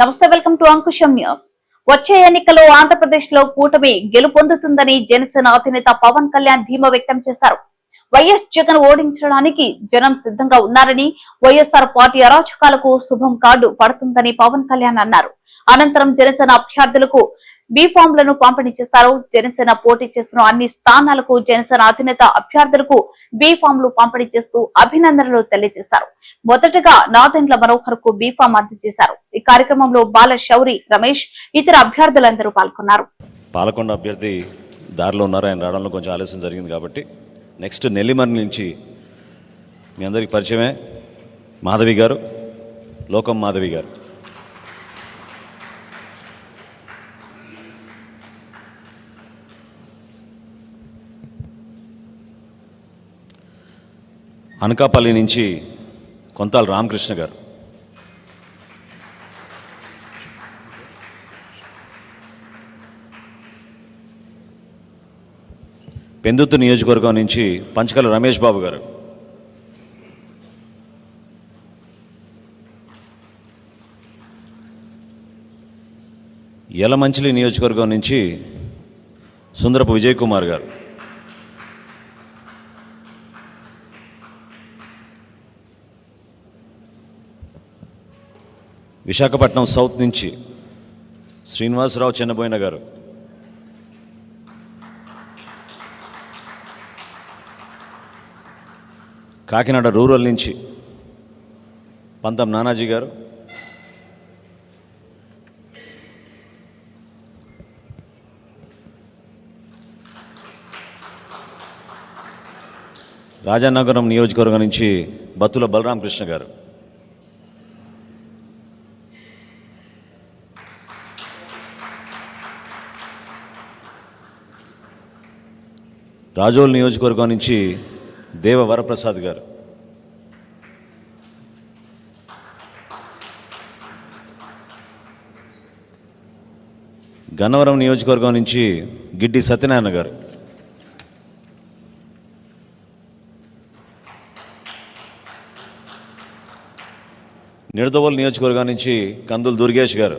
నమస్తే welcome to Ankusam news. వచ్చే ఎన్నికల్లో ఆంధ్రప్రదేశ్లో కూటమి గెలుపొందుతుందని జనసేన అధినేత పవన్ కళ్యాణ్ ధీమా వ్యక్తం చేశారు. వైఎస్ జగన్ ఓడించడానికి జనం సిద్ధంగా ఉన్నారని వైఎస్ఆర్ పార్టీ అరాచకాలకు శుభం కార్డు పడుతుందని పవన్ కళ్యాణ్ అన్నారు. అనంతరం జనసేన అభ్యర్థులకు బీ ఫామ్లను పంపిణీ చేస్తారు. జనసేన పోటీ చేస్తున్న అన్ని స్థానాలకు జనసేన అధినేత అభ్యర్థులకు బీ ఫామ్లు పంపిణీ చేస్తూ అభినందనలు తెలియజేశారు. మొదటగా నాదెండ్ల మనోహర్కు బీఫామ్ అందజేశారు ఈ కార్యక్రమంలో బాల శౌరి రమేష్ ఇతర అభ్యర్థులందరూ పాల్గొన్నారు. పాలకొండ అభ్యర్థి దారిలో ఉన్నారు. ఆయన రావడంలో కొంచెం ఆలస్యం జరిగింది కాబట్టి నెక్స్ట్ నెల్లిమర్రి నుంచి మీ అందరికీ పరిచయమే మాధవి గారు లోకం మాధవి గారు. అనకాపల్లి నుంచి కొంతాల రామకృష్ణ గారు. పెందుతు నియోజకవర్గం నుంచి పంచకల రమేష్ బాబు గారు. యలమంచిలి నియోజకవర్గం నుంచి సుందరపు విజయ్ కుమార్ గారు. విశాఖపట్నం సౌత్ నుంచి శ్రీనివాసరావు చెన్నబోయిన గారు. కాకినాడ రూరల్ నుంచి పంతం నానాజీ గారు. రాజానగరం నియోజకవర్గం నుంచి బత్తుల బలరామకృష్ణ గారు. రాజోల్ నియోజకవర్గం నుంచి దేవ వరప్రసాద్ గారు. గన్నవరం నియోజకవర్గం నుంచి గిడ్డి సత్యనారాయణ గారు. నిడదవోలు నియోజకవర్గం నుంచి కందులు దుర్గేష్ గారు.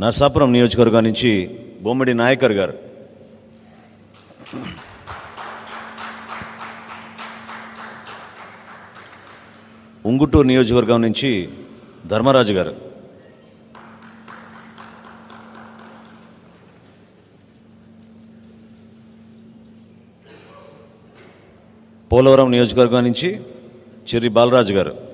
నర్సాపురం నియోజకవర్గం నుంచి బొమ్మిడి నాయకర్ గారు. ఉంగుటూరు నియోజకవర్గం నుంచి ధర్మరాజు గారు. పోలవరం నియోజకవర్గం నుంచి చెర్రి బాలరాజు గారు.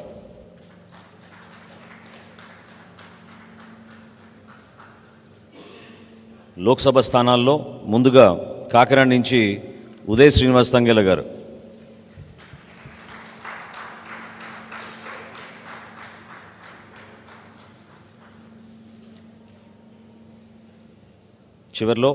లోక్సభ స్థానాల్లో ముందుగా కాకినాడ నుంచి ఉదయ్ శ్రీనివాస్ తంగేల గారు. చివరిలో